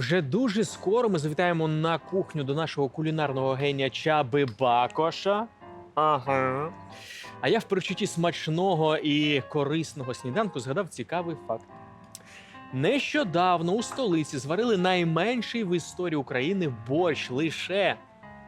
Вже дуже скоро ми завітаємо на кухню до нашого кулінарного генія Чаби Бакоша. Ага. А я в перечутті смачного і корисного сніданку згадав цікавий факт. Нещодавно у столиці зварили найменший в історії України борщ лише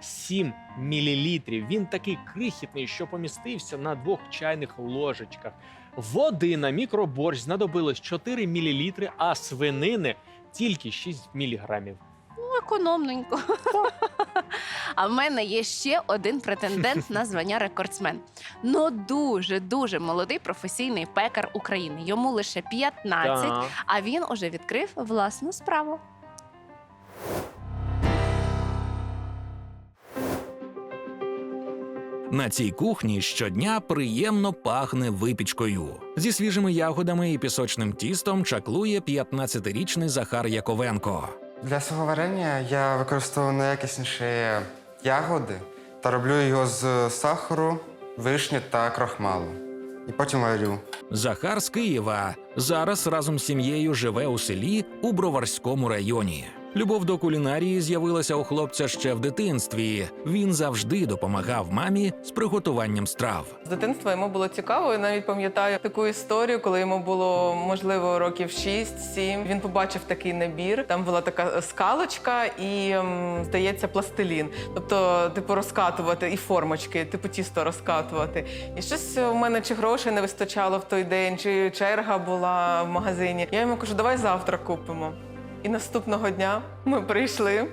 7 мілілітрів. Він такий крихітний, що помістився на двох чайних ложечках. Води на мікроборщ знадобилось 4 мілілітри, а свинини тільки 6 міліграмів. Ну, економненько. А в мене є ще один претендент на звання рекордсмен. Ну дуже дуже молодий професійний пекар України. Йому лише 15, Так. а він уже відкрив власну справу. На цій кухні щодня приємно пахне випічкою. Зі свіжими ягодами і пісочним тістом чаклує 15-річний Захар Яковенко. Для свого варення я використовую найякісніші ягоди та роблю його з сахару, вишні та крохмалу. І потім варю. Захар з Києва зараз разом з сім'єю живе у селі у Броварському районі. Любов до кулінарії з'явилася у хлопця ще в дитинстві. Він завжди допомагав мамі з приготуванням страв. З дитинства йому було цікаво. Я навіть пам'ятаю таку історію, коли йому було можливо років 6-7. Він побачив такий набір. Там була така скалочка і, здається, пластилін. Тобто, типу, розкатувати і формочки, типу тісто розкатувати. І щось у мене чи грошей не вистачало в той день, чи черга була в магазині. Я йому кажу, давай завтра купимо. І наступного дня ми прийшли,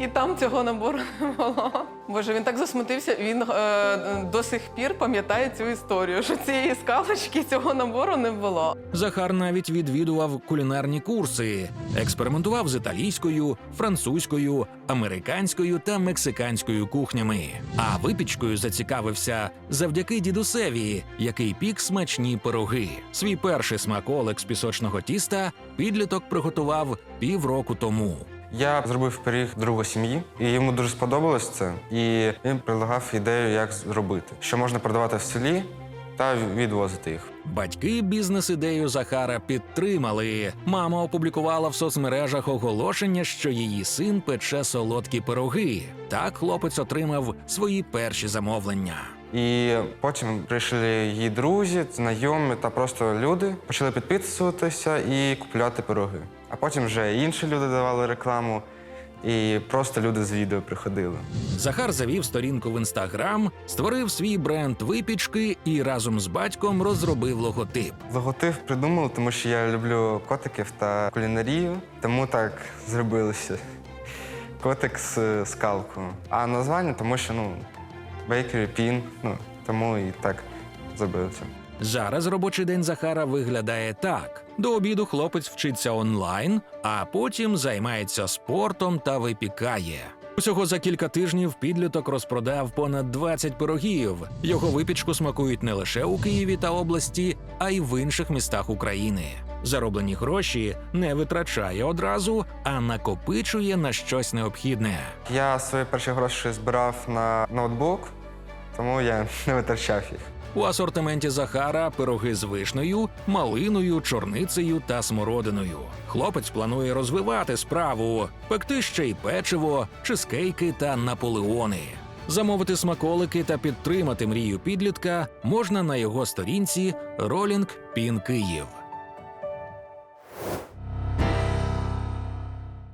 і там цього набору не було. Боже, він так засмутився. Він е, до сих пір пам'ятає цю історію, що цієї скалочки цього набору не було. Захар навіть відвідував кулінарні курси, експериментував з італійською, французькою, американською та мексиканською кухнями. А випічкою зацікавився завдяки дідусеві, який пік смачні пироги. Свій перший смаколик з пісочного тіста підліток приготував півроку тому. Я зробив пиріг другу сім'ї, і йому дуже сподобалось це. І він предлагав ідею, як зробити, що можна продавати в селі та відвозити їх. Батьки бізнес-ідею Захара підтримали. Мама опублікувала в соцмережах оголошення, що її син пече солодкі пироги. Так хлопець отримав свої перші замовлення. І потім прийшли її друзі, знайомі та просто люди, почали підписуватися і купляти пироги. А потім вже інші люди давали рекламу, і просто люди з відео приходили. Захар завів сторінку в інстаграм, створив свій бренд випічки і разом з батьком розробив логотип. Логотип придумали, тому що я люблю котиків та кулінарію, тому так зробилося. Котик з скалкою. А названня, тому що ну, Bakery Pin, ну, тому і так зробилося. Зараз робочий день Захара виглядає так: до обіду хлопець вчиться онлайн, а потім займається спортом та випікає. Усього за кілька тижнів підліток розпродав понад 20 пирогів. Його випічку смакують не лише у Києві та області, а й в інших містах України. Зароблені гроші не витрачає одразу, а накопичує на щось необхідне. Я свої перші гроші збирав на ноутбук, тому я не витрачав їх. У асортименті Захара пироги з вишнею, малиною, чорницею та смородиною. Хлопець планує розвивати справу, пекти ще й печиво, чизкейки та наполеони. Замовити смаколики та підтримати мрію підлітка можна на його сторінці Rolling Pin Київ.